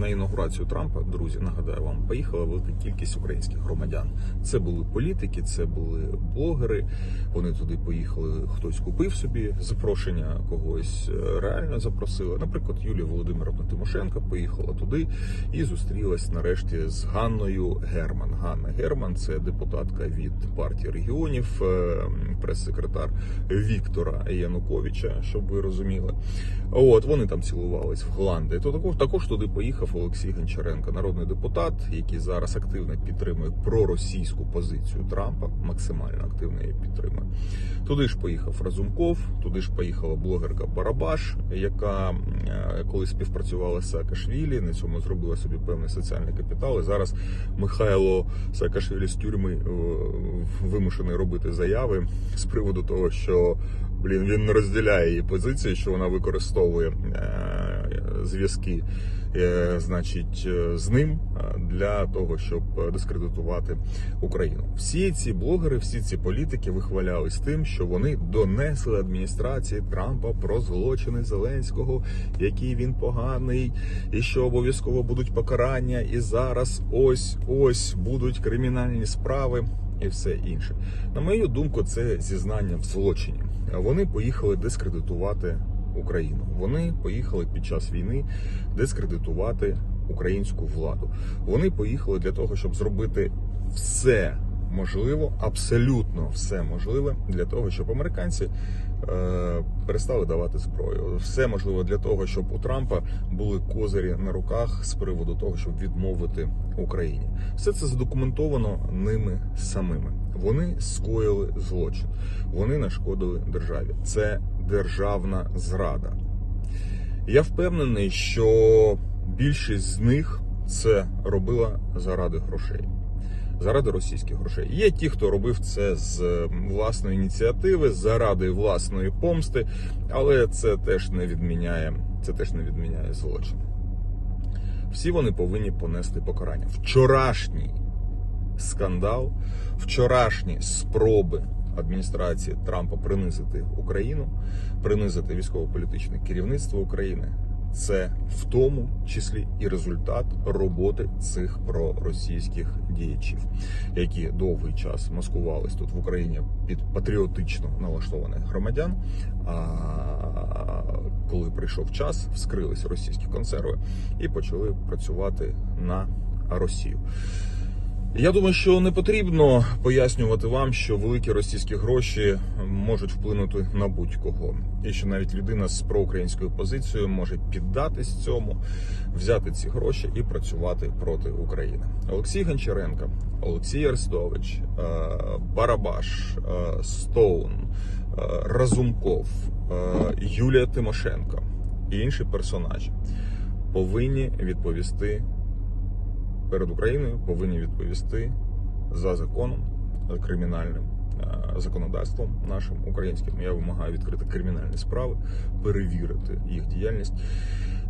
на інаугурацію Трампа, друзі, нагадаю вам, поїхала велика кількість українських громадян. Це були політики, це були блогери. Вони туди поїхали. Хтось купив собі запрошення, когось е, реально запросили. Наприклад, Юлія Володимировна Тимошенко поїхала туди і зустрілась нарешті з Ганною Герман. Ганна Герман це депутатка від партії регіонів, е, прес-секретар Віктора Януковича, щоб ви розуміли. От вони там цілувались в Голландії. То також також туди поїхав Олексій Гончаренко, народний депутат, який зараз активно підтримує проросійську позицію Трампа, максимально активно її підтримує. Туди ж поїхав Разумков, туди ж поїхала блогерка Барабаш, яка е, коли співпрацювала з Саакашвілі, на цьому зробила собі певний соціальний капітал. І зараз Михайло Саакашвілі з тюрми е, вимушений робити заяви з приводу того, що блін він не розділяє її позиції, що вона використовує е, зв'язки, значить, е, з ним е, для того, щоб дискредитувати Україну. Всі ці блогери, всі ці політики вихвалялись тим, що вони донесли адміністрації Трампа про злочини Зеленського, який він поганий, і що обов'язково будуть покарання. І зараз ось ось будуть кримінальні справи. І все інше. На мою думку, це зізнання в злочині. Вони поїхали дискредитувати Україну. Вони поїхали під час війни дискредитувати українську владу. Вони поїхали для того, щоб зробити все можливо, абсолютно все можливе для того, щоб американці е, перестали давати зброю. Все можливе для того, щоб у Трампа були козирі на руках з приводу того, щоб відмовити Україні. Все це задокументовано ними самими. Вони скоїли злочин, вони нашкодили державі. Це державна зрада. Я впевнений, що більшість з них це робила заради грошей. Заради російських грошей. Є ті, хто робив це з власної ініціативи, заради власної помсти, але це теж не відміняє, це теж не відміняє злочин. Всі вони повинні понести покарання. Вчорашній скандал, вчорашні спроби адміністрації Трампа принизити Україну, принизити військово-політичне керівництво України. Це в тому числі і результат роботи цих проросійських діячів, які довгий час маскувались тут в Україні під патріотично налаштованих громадян. А коли прийшов час, вскрились російські консерви і почали працювати на Росію. Я думаю, що не потрібно пояснювати вам, що великі російські гроші можуть вплинути на будь-кого, і що навіть людина з проукраїнською позицією може піддатись цьому, взяти ці гроші і працювати проти України. Олексій Гончаренко, Олексій Арестович, е, Барабаш, е, Стоун, е, Разумков, Юлія Тимошенко і інші персонажі повинні відповісти перед Україною повинні відповісти за законом, за кримінальним е, законодавством нашим українським. Я вимагаю відкрити кримінальні справи, перевірити їх діяльність,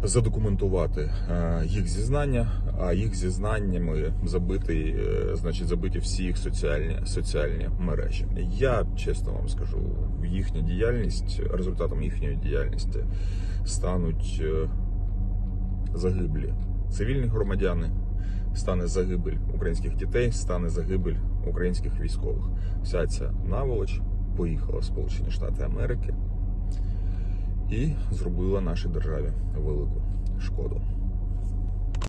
задокументувати е, їх зізнання, а їх зізнаннями забити, е, значить, забиті всі їх соціальні соціальні мережі. Я чесно вам скажу, їхня діяльність, результатом їхньої діяльності стануть загиблі цивільні громадяни стане загибель українських дітей, стане загибель українських військових. Вся ця наволоч поїхала в Сполучені Штати Америки і зробила нашій державі велику шкоду.